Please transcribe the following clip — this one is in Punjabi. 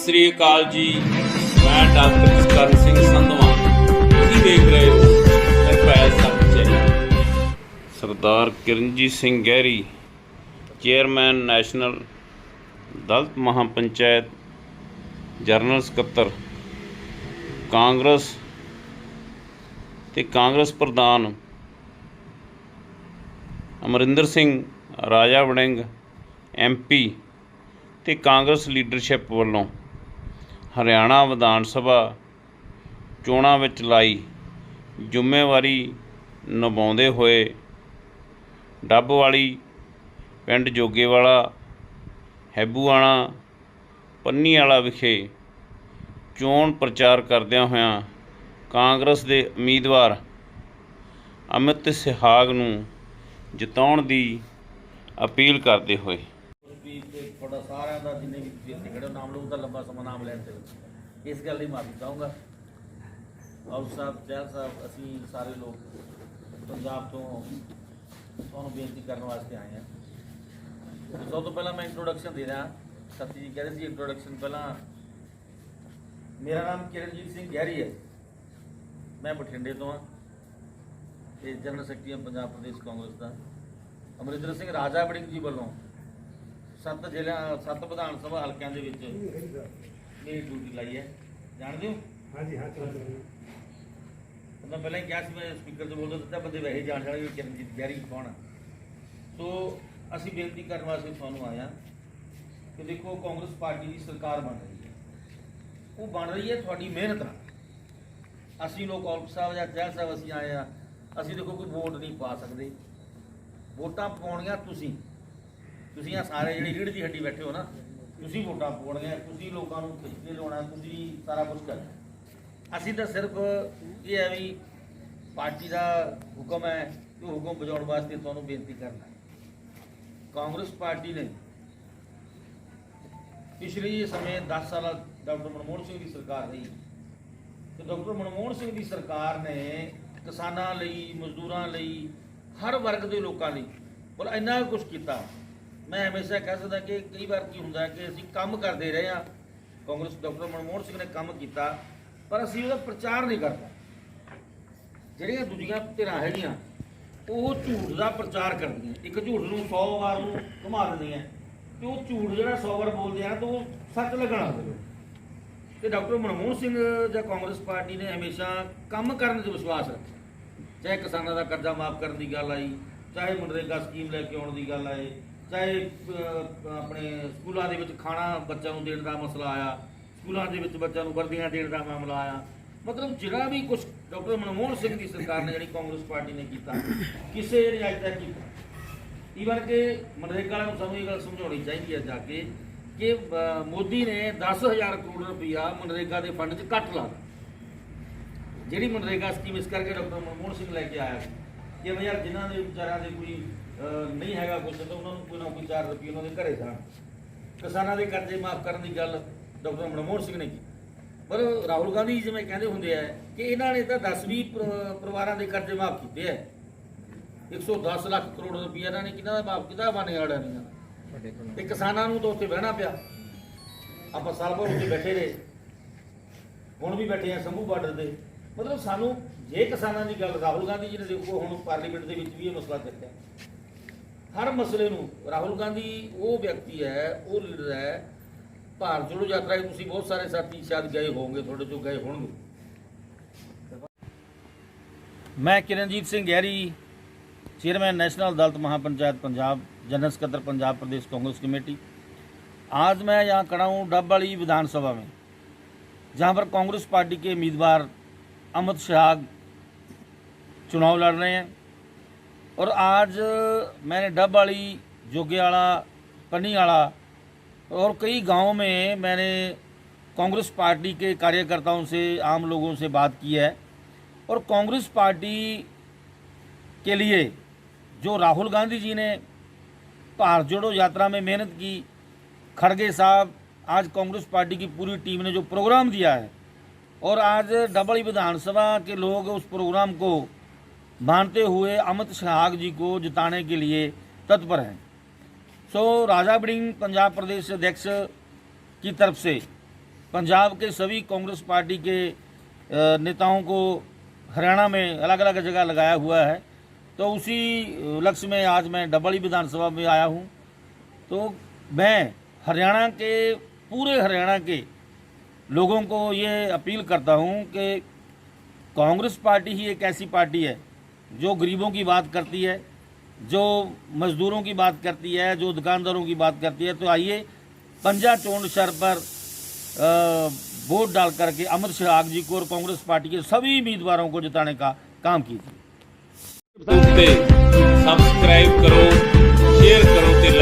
ਸਤਿ ਸ੍ਰੀ ਅਕਾਲ ਜੀ। ਮੈਂ ਡਾਕਟਰ ਕਰਨ ਸਿੰਘ ਸੰਧਵਾ। ਤੁਸੀਂ ਦੇਖ ਰਹੇ ਹੋ ਨਿਰਭੈ ਸੱਚੇ Sardar Kiranjit Singh Gehri, chairman national Dalit Mahapanchayat general ਸਕੱਤਰ, ਕਾਂਗਰਸ ਤੇ ਕਾਂਗਰਸ ਪ੍ਰਧਾਨ ਅਮਰਿੰਦਰ ਸਿੰਘ, ਰਾਜਾ ਵੜਿੰਗ ਐਮਪੀ ਤੇ ਕਾਂਗਰਸ ਲੀਡਰਸ਼ਿਪ ਵੱਲੋਂ ਹਰਿਆਣਾ ਵਿਧਾਨ ਸਭਾ ਚੋਣਾਂ ਵਿੱਚ ਲਾਈ ਜ਼ਿੰਮੇਵਾਰੀ ਨਿਭਾਉਂਦੇ ਹੋਏ ਡੱਬ ਵਾਲੀ ਪਿੰਡ ਜੋਗੇਵਾਲਾ, ਹੈਬੂਆਣਾ, ਪੰਨੀਆਲਾ ਵਿਖੇ ਚੋਣ ਪ੍ਰਚਾਰ ਕਰਦਿਆਂ ਹੋਇਆਂ ਕਾਂਗਰਸ ਦੇ ਉਮੀਦਵਾਰ ਅਮਿਤ ਸਿਹਾਗ ਨੂੰ ਜਿਤਾਉਣ ਦੀ ਅਪੀਲ ਕਰਦੇ ਹੋਏ ਵੀ ਤੇ ਤੁਹਾਡਾ ਸਾਰਿਆਂ ਦਾ ਜਿੰਨੇ ਵੀ ਤੁਸੀਂ ਇੱਥੇ ਖੜੇ ਹੋ, ਨਾਮ ਲਓ ਉਹਦਾ ਲੰਬਾ ਸਮਾਂ ਨਾਮ ਲੈਣ ਤੇ ਲੱਗੇ। ਇਸ ਗੱਲ ਲਈ ਮਾਫੀ ਚਾਹੂੰਗਾ। ਔਰ ਸਾਹਿਬ ਜੈਲ ਸਾਹਿਬ, ਅਸੀਂ ਸਾਰੇ ਲੋਕ ਪੰਜਾਬ ਤੋਂ ਤੁਹਾਨੂੰ ਬੇਨਤੀ ਕਰਨ ਵਾਸਤੇ ਆਏ ਹਾਂ। ਸਭ ਤੋਂ ਪਹਿਲਾਂ ਮੈਂ ਇੰਟਰੋਡਕਸ਼ਨ ਦੇ ਰਿਹਾ। ਸਤੀ ਜੀ ਕਹਿੰਦੇ ਸੀ ਇੰਟਰੋਡਕਸ਼ਨ ਪਹਿਲਾਂ ਮੇਰਾ ਨਾਮ ਕਿਰਨਜੀਤ ਸਿੰਘ ਗਹਿਰੀ ਹੈ। ਮੈਂ ਬਠਿੰਡੇ ਤੋਂ ਹਾਂ ਤੇ ਜਨਰਲ ਸੈਕਟਰੀ ਹਾਂ ਪੰਜਾਬ ਪ੍ਰਦੇਸ਼ ਕਾਂਗਰਸ ਦਾ। ਅਮਰਿੰਦਰ ਸਿੰਘ ਰਾਜਾ ਵੜਿੰਗ ਜੀ ਵੱਲੋਂ ਸੱਤ ਜ਼ਿਲ੍ਹਿਆਂ ਸੱਤ ਵਿਧਾਨ ਸਭਾ ਹਲਕਿਆਂ ਦੇ ਵਿੱਚ ਮੇਰੀ ਡਿਊਟੀ ਲਾਈ ਹੈ। ਜਾਣਦੇ ਹੋ? ਹਾਂਜੀ ਹਾਂ ਮੈਂ ਪਹਿਲਾਂ ਹੀ ਕਿਹਾ ਸੀ ਮੈਂ ਸਪੀਕਰ ਤੋਂ ਬੋਲਦਾ ਦਿੱਤਾ ਬੰਦੇ ਵੈਸੇ ਜਾਣ ਜਾਣਗੇ ਕਿਰਨਜੀਤ ਗਹਿਰੀ ਕੌਣ ਆ? ਸੋ ਅਸੀਂ ਬੇਨਤੀ ਕਰਨ ਵਾਸਤੇ ਤੁਹਾਨੂੰ ਆਇਆ ਕਿ ਦੇਖੋ ਕਾਂਗਰਸ ਪਾਰਟੀ ਦੀ ਸਰਕਾਰ ਬਣ ਰਹੀ ਹੈ। ਉਹ ਬਣ ਰਹੀ ਹੈ ਤੁਹਾਡੀ ਮਿਹਨਤ ਨਾਲ। ਅਸੀਂ ਲੋਕ ਔਲਪ ਸਾਹਿਬ ਜਾਂ ਜੈਲ ਸਾਹਿਬ ਅਸੀਂ ਆਏ ਆ ਅਸੀਂ ਦੇਖੋ ਕੋਈ ਵੋਟ ਨਹੀਂ ਪਾ ਸਕਦੇ। ਵੋਟਾਂ ਪਾਉਣੀਆਂ ਤੁਸੀਂ। ਤੁਸੀਂ ਆ ਸਾਰੇ ਜਿਹੜੇ ਰੀੜ ਦੀ ਹੱਡੀ ਬੈਠੇ ਹੋ ਨਾ, ਤੁਸੀਂ ਵੋਟਾਂ ਪਾਉਣੀਆਂ, ਤੁਸੀਂ ਲੋਕਾਂ ਨੂੰ ਖਿੱਚ ਕੇ ਲਿਆਉਣਾ ਤੁਸੀਂ ਸਾਰਾ ਕੁਝ ਕਰਨਾ। ਅਸੀਂ ਤਾਂ ਸਿਰਫ ਇਹ ਹੈ ਵੀ ਪਾਰਟੀ ਦਾ ਹੁਕਮ ਹੈ ਕਿ ਉਹ ਹੁਕਮ ਬਜਾਉਣ ਵਾਸਤੇ ਤੁਹਾਨੂੰ ਬੇਨਤੀ ਕਰਨਾ ਕਾਂਗਰਸ ਪਾਰਟੀ ਨੇ ਪਿਛਲੇ ਸਮੇਂ 10 ਸਾਲਾਂ ਡਾਕਟਰ ਮਨਮੋਹਨ ਸਿੰਘ ਦੀ ਸਰਕਾਰ ਰਹੀ। ਤੇ ਡਾਕਟਰ ਮਨਮੋਹਨ ਸਿੰਘ ਦੀ ਸਰਕਾਰ ਨੇ ਕਿਸਾਨਾਂ ਲਈ, ਮਜ਼ਦੂਰਾਂ ਲਈ, ਹਰ ਵਰਗ ਦੇ ਲੋਕਾਂ ਲਈ, ਬੋਲ ਇੰਨਾ ਕੁਝ ਕੀਤਾ। ਮੈਂ ਹਮੇਸ਼ਾ ਕਹਿ ਸਕਦਾ ਕਿ ਕਈ ਵਾਰ ਕੀ ਹੁੰਦਾ ਕਿ ਅਸੀਂ ਕੰਮ ਕਰਦੇ ਰਹੇ ਹਾਂ। ਕਾਂਗਰਸ ਡਾਕਟਰ ਮਨਮੋਹਨ ਸਿੰਘ ਨੇ ਕੰਮ ਕੀਤਾ, ਪਰ ਅਸੀਂ ਉਹਦਾ ਪ੍ਰਚਾਰ ਨਹੀਂ ਕਰਦਾ। ਜਿਹੜੀਆਂ ਦੂਜੀਆਂ ਧਿਰਾਂ ਹੈਗੀਆਂ, ਉਹ ਝੂਠ ਦਾ ਪ੍ਰਚਾਰ ਕਰਦੀਆਂ। ਇੱਕ ਝੂਠ ਨੂੰ 100 ਵਾਰ ਨੂੰ ਘੁਮਾ ਦਿੰਦੀਆਂ। ਤੇ ਉਹ ਝੂਠ ਜਿਹੜਾ 100 ਵਾਰ ਬੋਲਦੇ ਆ, ਤਾਂ ਉਹ ਸੱਚ ਲੱਗਣਾ ਤੇ ਡਾਕਟਰ ਮਨਮੋਹਨ ਸਿੰਘ ਜਾਂ ਕਾਂਗਰਸ ਪਾਰਟੀ ਨੇ ਹਮੇਸ਼ਾ ਕੰਮ ਕਰਨ 'ਚ ਵਿਸ਼ਵਾਸ ਰੱਖਿਆ। ਚਾਹੇ ਕਿਸਾਨਾਂ ਦਾ ਕਰਜ਼ਾ ਮਾਫ ਕਰਨ ਦੀ ਗੱਲ ਆਈ, ਚਾਹੇ ਮਨਰੇਗਾ ਸਕੀਮ ਲੈ ਕੇ ਆਉਣ ਦੀ ਗੱਲ ਆਏ ਚਾਹੇ ਅਹ, ਆਪਣੇ ਸਕੂਲਾਂ ਦੇ ਵਿੱਚ ਖਾਣਾ ਬੱਚਿਆਂ ਨੂੰ ਦੇਣ ਦਾ ਮਸਲਾ ਆਇਆ ਸਕੂਲਾਂ ਦੇ ਵਿੱਚ ਬੱਚਿਆਂ ਨੂੰ ਵਰਦੀਆਂ ਦੇਣ ਦਾ ਮਾਮਲਾ ਆਇਆ। ਮਤਲਬ ਜਿਹੜਾ ਵੀ ਕੁਝ ਡਾਕਟਰ ਮਨਮੋਹਨ ਸਿੰਘ ਦੀ ਸਰਕਾਰ ਨੇ ਜਿਹੜੀ ਕਾਂਗਰਸ ਪਾਰਟੀ ਨੇ ਕੀਤਾ ਕਿਸੇ ਰਿਆਇਤ ਅੱਜ ਕੀਤਾ? ਈਵਨ ਕਿ ਮਨਰੇਗਾ ਵਾਲਿਆਂ ਨੂੰ ਸਾਨੂੰ ਇਹ ਗੱਲ ਸਮਝਾਉਣੀ ਚਾਹੀਦੀ ਹੈ ਜਾ ਕੇ ਕਿ ਅਹ, ਮੋਦੀ ਨੇ 10000 ਕਰੋੜ ਰੁਪਇਆ ਮਨਰੇਗਾ ਦੇ ਫੰਡ 'ਚ ਕੱਟ ਲਾ ਦਿੱਤਾ। ਜਿਹੜੀ ਮਨਰੇਗਾ ਸਕੀਮ ਇਸ ਕਰਕੇ ਡਾਕਟਰ ਮਨਮੋਹਨ ਸਿੰਘ ਲੈ ਕੇ ਆਇਆ ਸੀ ਕਿ ਵੀ ਯਾਰ ਜਿਨ੍ਹਾਂ ਦੇ ਵਿਚਾਰਿਆਂ ਦੇ ਕੋਈ ਅਹ, ਨਹੀਂ ਹੈਗਾ ਕੁਝ ਤਾਂ ਉਹਨਾਂ ਨੂੰ ਕੋਈ ਨਾ ਕੋਈ 4 ਰੁਪਏ ਉਹਨਾਂ ਦੇ ਘਰੇ ਜਾਣ ਕਿਸਾਨਾਂ ਦੇ ਕਰਜ਼ੇ ਮਾਫ ਕਰਨ ਦੀ ਗੱਲ ਡਾਕਟਰ ਮਨਮੋਹਨ ਸਿੰਘ ਨੇ ਕੀਤੀ। ਪਰ ਰਾਹੁਲ ਗਾਂਧੀ ਜਿਵੇਂ ਕਹਿੰਦੇ ਹੁੰਦੇ ਆ ਕਿ ਇਹਨਾਂ ਨੇ ਤਾਂ 10-20 ਪਰਿਵਾਰਾਂ ਦੇ ਕਰਜ਼ੇ ਮਾਫ ਕੀਤੇ ਆ। 110 ਲੱਖ ਕਰੋੜ ਰੁਪਏ ਇਹਨਾਂ ਨੇ ਕਿਹਨਾਂ ਦਾ ਮਾਫ ਕੀਤਾ? ਬਾਨੇ ਵਾਲਿਆਂ ਨੇ ਤੇ ਕਿਸਾਨਾਂ ਨੂੰ ਤਾਂ ਉੱਥੇ ਬਹਿਣਾ ਪਿਆ। ਆਪਾਂ ਸਾਲ ਭਰ ਉੱਥੇ ਬੈਠੇ ਰਹੇ। ਹੁਣ ਵੀ ਬੈਠੇ ਆ ਸੰਭੂ ਬਾਰਡਰ ਤੇ ਮਤਲਬ ਸਾਨੂੰ ਜੇ ਕਿਸਾਨਾਂ ਦੀ ਗੱਲ ਰਾਹੁਲ ਗਾਂਧੀ ਜੀ ਨੇ ਦੇਖੋ ਹੁਣ ਪਾਰਲੀਮੈਂਟ ਦੇ ਵਿੱਚ ਵੀ ਇਹ ਮਸਲਾ ਚੱਕਿਆ ਹਰ ਮਸਲੇ ਨੂੰ ਰਾਹੁਲ ਗਾਂਧੀ ਉਹ ਵਿਅਕਤੀ ਹੈ ਉਹ ਲੀਡਰ ਹੈ ਭਾਰਤ ਜੋੜੋ ਯਾਤਰਾ 'ਚ ਤੁਸੀਂ ਬਹੁਤ ਸਾਰੇ ਸਾਥੀ ਸ਼ਾਇਦ ਗਏ ਹੋਵੋਗੇ ਤੁਹਾਡੇ ਚੋਂ ਗਏ ਹੋਣਗੇ ਮੈਂ Kiranjit Singh Gahiri chairman national Dalit Mahapanchayat Punjab general सकत्तर Punjab Pradesh Congress committee आज मैं यहाँ खड़ा हूँ डबवाली विधानसभा में जहाँ पर कांग्रेस पार्टी के उम्मीदवार अमित शाह चुनाव लड़ रहे हैं। और आज मैंने डबवाली, जोगेवाला पन्नीवाला और कई गाँवों में मैंने कांग्रेस पार्टी के कार्यकर्ताओं से, आम लोगों से बात की है। और कांग्रेस पार्टी के लिए जो राहुल गांधी जी ने भारत जोड़ो यात्रा में मेहनत की, खड़गे साहब, आज कांग्रेस पार्टी की पूरी टीम ने जो प्रोग्राम दिया है और आज डबल विधानसभा के लोग उस प्रोग्राम को मानते हुए अमित शाह जी को जिताने के लिए तत्पर हैं। सो, राजा बडिंग पंजाब प्रदेश अध्यक्ष की तरफ़ से पंजाब के सभी कांग्रेस पार्टी के नेताओं को हरियाणा में अलग अलग जगह लगाया हुआ है। तो उसी लक्ष्य में आज मैं डबली विधानसभा में आया हूँ। तो मैं हरियाणा के, पूरे हरियाणा के लोगों को ये अपील करता हूँ कि कांग्रेस पार्टी ही एक ऐसी पार्टी है जो गरीबों की बात करती है, जो मज़दूरों की बात करती है, जो दुकानदारों की बात करती है। तो आइए पंजा चोंड शहर पर वोट डाल करके अमित शाह जी को और कांग्रेस पार्टी के सभी उम्मीदवारों को जिताने का काम कीजिए। सब्सक्राइब करो शेयर करो लाइक